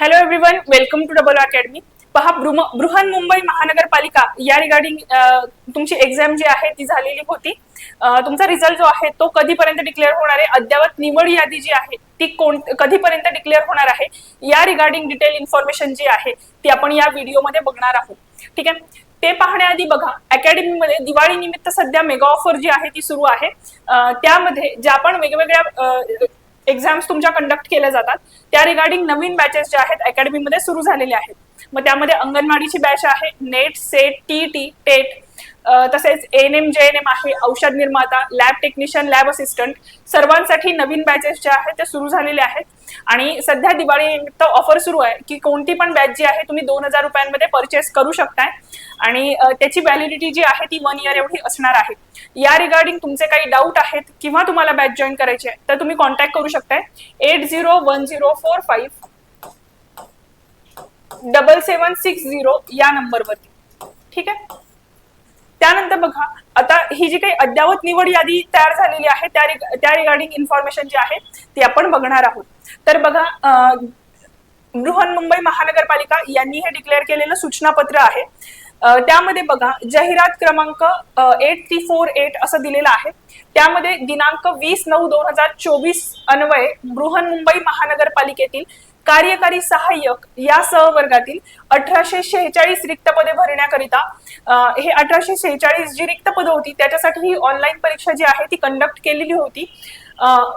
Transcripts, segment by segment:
Hello everyone welcome to double academy पहा बृहन मुंबई महानगरपालिका या रिगार्डिंग तुमची एक्झाम जी आहे ती झालेली होती. तुमचा रिझल्ट जो आहे तो कधीपर्यंत डिक्लेअर होणार आहे? अद्यावत निवड यादी जी आहे ती कोण कधीपर्यंत डिक्लेअर होणार आहे? या रिगार्डिंग डिटेल इन्फॉर्मेशन जी आहे ती आपण या व्हिडिओमध्ये बघणार आहोत. ठीक आहे? ते पाहण्याआधी बघा अकॅडमीमध्ये दिवाळी निमित्त सध्या मेगा ऑफर जी आहे ती सुरू आहे. त्यामध्ये ज्या आपण वेगवेगळ्या एक्झाम्स तुमच्या कंडक्ट केल्या जातात. त्या रिगार्डिंग नवीन बॅचेस ज्या आहेत अकॅडमीमध्ये सुरू झालेल्या आहेत. मग त्यामध्ये अंगणवाडीची बॅच आहे NET SET T T TET तसेच N M J N M आहे औषध निर्माता लॅब टेक्निशियन लॅब असिस्टंट सर्वांसाठी नवीन बॅचेस ज्या आहेत त्या सुरू झालेल्या आहेत. आणि सध्या दिवाळी निमित्त ऑफर सुरू आहे की कोणती पण बॅच जी आहे तुम्ही दोन हजार रुपयांमध्ये परचेस करू शकताय. आणि त्याची व्हॅलिडिटी जी आहे ती वन इयर एवढी असणार आहे. या रिगार्डिंग तुमचे काही डाऊट आहेत किंवा तुम्हाला बॅच जॉईन करायची आहे तर तुम्ही कॉन्टॅक्ट करू शकताय. Eight zero one zero four five double seven six zero या नंबरवरती ठीक आहे? त्यानंतर बघा आता ही जी काही अद्यावत निवड यादी तयार झालेली आहे त्या त्या रिगार्डिंग इन्फॉर्मेशन जी आहे ती आपण बघणार आहोत. तर बघा अं, बृहन्मुंबई महानगरपालिका यांनी हे डिक्लेअर केलेलं सूचनापत्र आहे. त्यामध्ये बघा जाहिरात क्रमांक एट थ्री फोर एट असं दिलेलं आहे. त्यामध्ये दिनांक वीस नऊ दोन हजार चोवीस अन्वये बृहन्मुंबई महानगरपालिकेतील कार्यकारी सहाय्यक या सहवर्गातील अठराशे शेहेचाळीस रिक्त पदे भरण्याकरिता हे अठराशे शेहेचाळीस जी रिक्त पदं होती त्याच्यासाठी ही ऑनलाईन परीक्षा जी आहे ती कंडक्ट केलेली होती.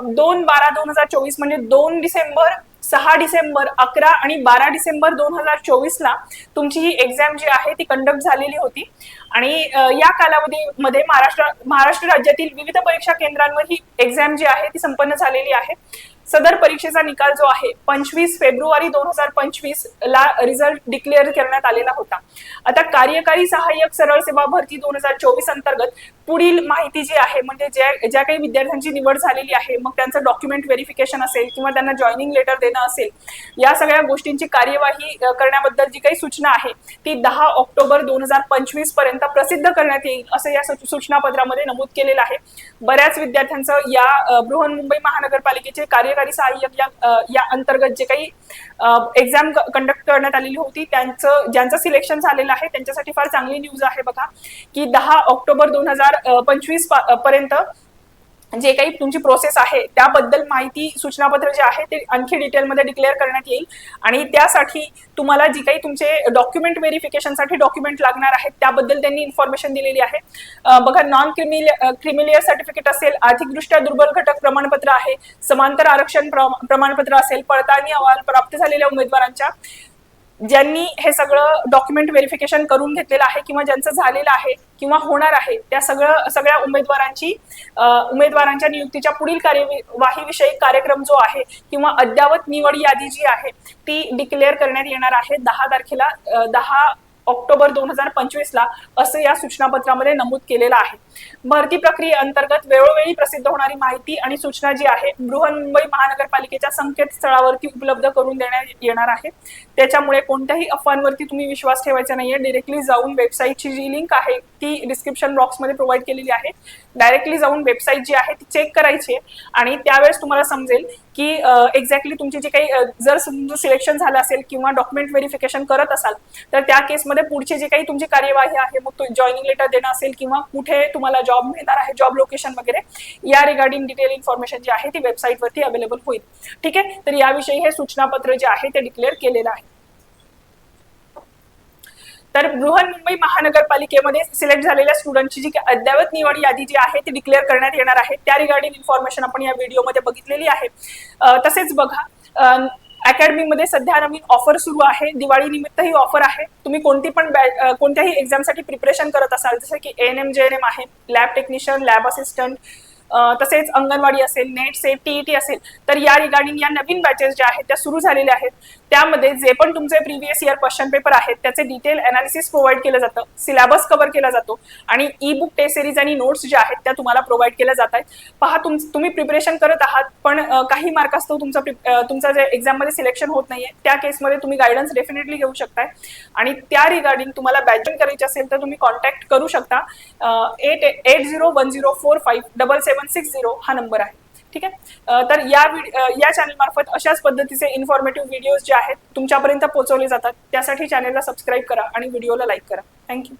दोन बारा दोन हजार चोवीस म्हणजे दोन डिसेंबर सहा डिसेंबर अकरा आणि बारा डिसेंबर दोन हजार चोवीसला तुमची ही एक्झाम जी आहे ती कंडक्ट झालेली होती. आणि या कालावधीमध्ये महाराष्ट्र महाराष्ट्र राज्यातील विविध परीक्षा केंद्रांवर ही एक्झाम जी आहे ती संपन्न झालेली आहे. सदर परीक्षेचा निकाल जो आहे पंचवीस फेब्रुवारी दोन हजार पंचवीस ला रिझल्ट डिक्लेअर करण्यात आलेला होता. आता कार्यकारी सहाय्यक सरळ सेवा भरती दोन हजार चोवीस अंतर्गत पुढील माहिती जी आहे म्हणजे ज्या ज्या काही विद्यार्थ्यांची निवड झालेली आहे मग त्यांचं डॉक्युमेंट व्हेरिफिकेशन असेल किंवा त्यांना जॉईनिंग लेटर देणं असेल. या सगळ्या गोष्टींची कार्यवाही करण्याबद्दल जी काही सूचना आहे ती दहा ऑक्टोबर दोन हजार पंचवीसपर्यंत प्रसिद्ध करण्यात येईल असं या सूचना पत्रामध्ये नमूद केलेलं आहे. बऱ्याच विद्यार्थ्यांचं या बृहन्मुंबई महानगरपालिकेचे कार्यकारी सहाय्यक या या अंतर्गत जे काही एक्झाम कंडक्ट करण्यात आलेली होती त्यांचं ज्यांचं सिलेक्शन झालेलं आहे त्यांच्यासाठी फार चांगली न्यूज आहे बघा की दहा ऑक्टोबर दोन हजार पंचवीसपर्यंत जे काही तुमची प्रोसेस आहे त्याबद्दल माहिती सूचनापत्र जे आहे ते आणखी डिटेलमध्ये डिक्लेअर करण्यात येईल. आणि त्यासाठी तुम्हाला जी काही तुमचे डॉक्युमेंट व्हेरिफिकेशनसाठी डॉक्युमेंट लागणार आहेत त्याबद्दल त्यांनी इन्फॉर्मेशन दिलेली आहे. बघा नॉन क्रिमिल क्रिमिलियर सर्टिफिकेट असेल आर्थिकदृष्ट्या दुर्बल घटक प्रमाणपत्र आहे समांतर आरक्षण प्रमाणपत्र असेल पडताळणी अहवाल प्राप्त झालेल्या उमेदवारांच्या. ज्यांनी हे सगळं डॉक्युमेंट व्हेरिफिकेशन करून घेतलेलं आहे किंवा ज्यांचं झालेलं आहे किंवा होणार आहे त्या सगळं सगळ्या उमेदवारांची उमेदवारांच्या नियुक्तीच्या पुढील कार्यवाहीविषयी कार्यक्रम जो आहे किंवा अद्यावत निवड यादी जी आहे ती डिक्लेअर करण्यात येणार आहे. दहा तारखेला दहा ऑक्टोबर दोन हजार पंचवीस ला असं या सूचनापत्रामध्ये नमूद केलेलं आहे. भरती प्रक्रिये अंतर्गत वेळोवेळी प्रसिद्ध होणारी माहिती आणि सूचना जी आहे बृहन्मुंबई महानगरपालिकेच्या संकेतस्थळावरती उपलब्ध करून देण्यात येणार आहे. त्याच्यामुळे कोणत्याही अफवांवरती तुम्ही विश्वास ठेवायचा नाहीये. डिरेक्टली जाऊन वेबसाईटची जी लिंक आहे ती डिस्क्रिप्शन बॉक्समध्ये प्रोव्हाइड केलेली आहे. डायरेक्टली जाऊन वेबसाईट जी आहे ती चेक करायची आहे आणि त्यावेळेस तुम्हाला समजेल की एक्झॅक्टली तुमची जी काही जर तुमचं सिलेक्शन झालं असेल किंवा डॉक्युमेंट व्हेरिफिकेशन करत असाल तर त्या केसमध्ये पुढची जी काही तुमची कार्यवाही आहे मग जॉईनिंग लेटर देणं असेल किंवा कुठे तुम्हाला जॉब मिळणार आहे जॉब लोकेशन वगैरे या रिगार्डिंग डिटेल इन्फॉर्मेशन जी आहे ती वेबसाईटवरती अवेलेबल होईल. ठीक आहे? तर याविषयी हे सूचनापत्र जे आहे ते डिक्लेअर केलेलं आहे. तर बृहन्मुंबई महानगरपालिकेमध्ये सिलेक्ट झालेल्या स्टुडंटची जी काही अद्यावत निवड यादी जी आहे ती डिक्लेअर करण्यात येणार आहे. त्या रिगार्डिंग इन्फॉर्मेशन आपण या व्हिडिओमध्ये बघितलेली आहे. तसेच बघा अकॅडमीमध्ये सध्या नवीन ऑफर सुरू आहे. दिवाळी निमित्त ही ऑफर आहे. तुम्ही कोणती पण बॅ- कोणत्याही एक्झामसाठी प्रिपरेशन करत असाल जसं की N M J N M आहे. लॅब टेक्निशियन लॅब असिस्टंट तसेच अंगणवाडी असेल नेट सेफ टीईटी असेल तर या रिगार्डिंग या नवीन बॅचेस ज्या आहेत त्या सुरू झालेल्या आहेत. त्यामध्ये जे पण तुमचे प्रिव्हियस इयर क्वेश्चन पेपर आहेत त्याचे डिटेल अनालिसिस प्रोव्हाइड केलं जातं. सिलेबस कव्हर केला जातो. आणि ई बुक टेस्ट सिरीज आणि नोट्स ज्या आहेत त्या तुम्हाला प्रोव्हाइड केल्या जात आहेत. पहा तुम तुम्ही प्रिपरेशन करत आहात पण काही मार्क असतो तुमचा प्रि- अं, जे एक्झाममध्ये सिलेक्शन होत नाहीये त्या केसमध्ये तुम्ही गायडन्स डेफिनेटली घेऊ शकताय. आणि त्या रिगार्डिंग तुम्हाला बॅचिंग करायची असेल तर तुम्ही कॉन्टॅक्ट करू शकता. Eight eight zero one zero four five double seven six zero हा नंबर आहे. ठीक आहे? तर या या चॅनल मार्फत अशाच पद्धतीचे इन्फॉर्मेटिव्ह व्हिडिओज जे आहेत तुमच्यापर्यंत पोहोचवले जातात. त्यासाठी चॅनलला सबस्क्राईब करा आणि व्हिडिओला लाईक करा. थँक्यू